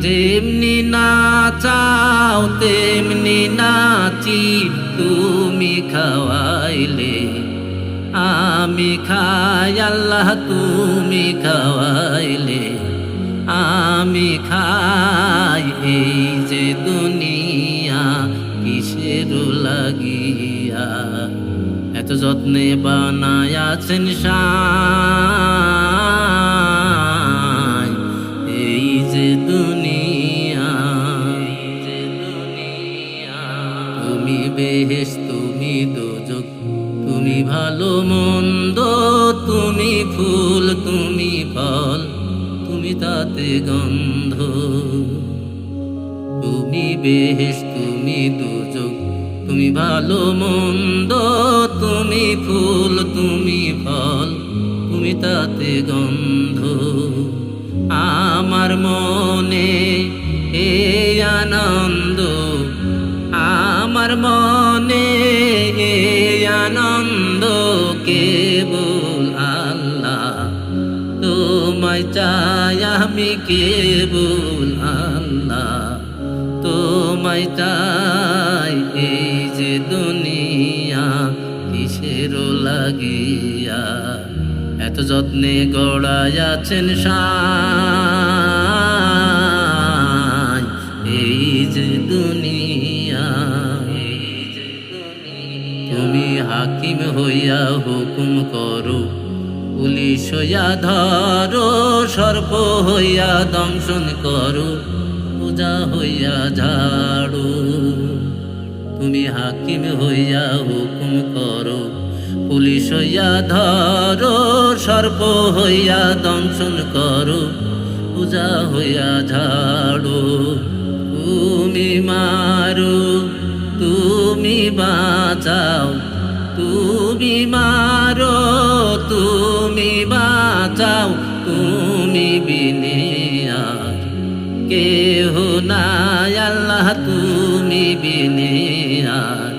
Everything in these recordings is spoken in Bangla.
যেমনি নাচাও, তেমনি নাচি তুমি খাওয়াইলে। আমি খাই আল্লাহ, তুমি খাওয়াইলে। আমি খাই এই যে দুনিয়া, কিসের লাগিয়া? এত যত্নে বানায় আছেন সাই তুমি বেহেস তুমি দোজক তুমি ভালো মন্দ, তুমি ফুল, তুমি ফল, তুমি তাতে গন্ধ। তুমি বেহেস তুমি দুযোগ তুমি ভালো মন্দ, তুমি ফুল, তুমি ফল, তুমি তাতে গন্ধ। আমার মনে এ আনন্দ আমার মনে আনন্দ কেবল আল্লাহ। তোমায় চাই আমি কেবল আল্লাহ। তোমায় চাই এই যে দুনিয়া কিসের লাগিয়া। এত যত্নে গড়াইয়াছেন সাই হাকিম হইয়া হুকুম করো। পুলিশ হইয়া ধরো, সর্প হইয়া দংশন করো। পূজা হইয়া ঝাড়ো। তুমি হাকিম হইয়া হুকুম করো। পুলিশ হইয়া ধরো, সর্প হইয়া দংশন করো। পূজা হইয়া ঝাড়ো। তুমি মারো, তুমি বাঁচাও। তুমি মারো তুমি বাঁচাও, তুমি বিনে আর কেহ নাই আল্লাহ, তুমি বিনে আর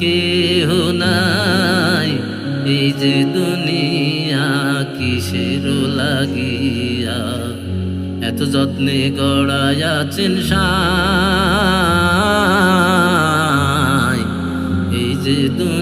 কেহ নাই এই যে দুনিয়া, কিসের লাগিয়া? এত যত্নে গড়াইয়াছেন সাই। এই যে দুনিয়া